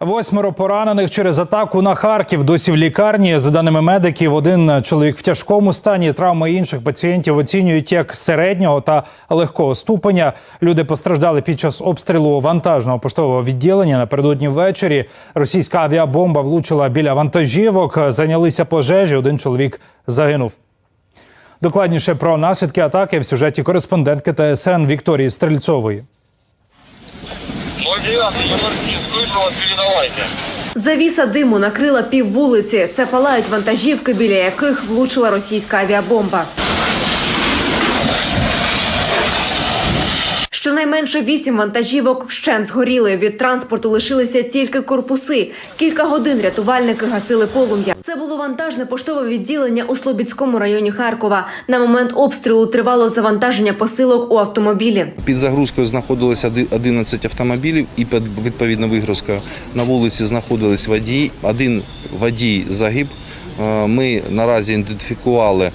Восьмеро поранених через атаку на Харків. Досі в лікарні. За даними медиків, один чоловік в тяжкому стані. Травми інших пацієнтів оцінюють як середнього та легкого ступеня. Люди постраждали під час обстрілу вантажного поштового відділення. Напередодні ввечері російська авіабомба влучила біля вантажівок. Зайнялися пожежі. Один чоловік загинув. Докладніше про наслідки атаки в сюжеті кореспондентки ТСН Вікторії Стрельцової. Завіса диму накрила пів вулиці. Це палають вантажівки, біля яких влучила російська авіабомба. Щонайменше вісім вантажівок вщент згоріли. Від транспорту лишилися тільки корпуси. Кілька годин рятувальники гасили полум'я. Це було вантажне поштове відділення у Слобідському районі Харкова. На момент обстрілу тривало завантаження посилок у автомобілі. Під загрузкою знаходилося оди- 11 автомобілів і під відповідно вигрузка на вулиці знаходились водії. Один водій загиб. Е, Ми наразі ідентифікували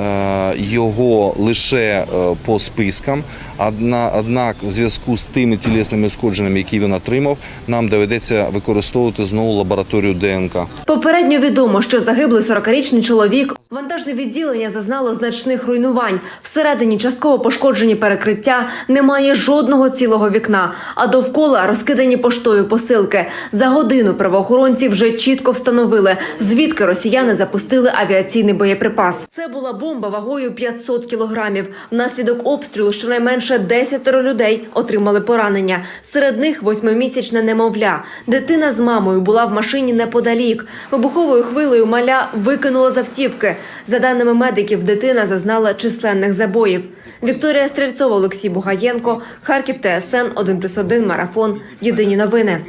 е, його лише е, по спискам. Одна- Однак, в зв'язку з тими тілесними ушкодженнями, які він отримав, нам доведеться використовувати знову лабораторію ДНК. Попередньо відомо, що загиблий 40-річний чоловік. Вантажне відділення зазнало значних руйнувань. Всередині частково пошкоджені перекриття, немає жодного цілого вікна, а довкола розкидані поштові посилки. За годину правоохоронці вже чітко встановили, звідки росіяни запустили авіаційний боєприпас. Це була бомба вагою 500 кілограмів. Внаслідок обстрілу щонайменше 10 людей отримали поранення. Серед них восьмимісячна немовля. Дитина з мамою була в машині неподалік. Вибуховою хвилею маля викинула з автівки. За даними медиків, дитина зазнала численних забоїв. Вікторія Стрельцова, Олексій Бугаєнко, Харків ТСН 1+,1, Марафон. Єдині новини.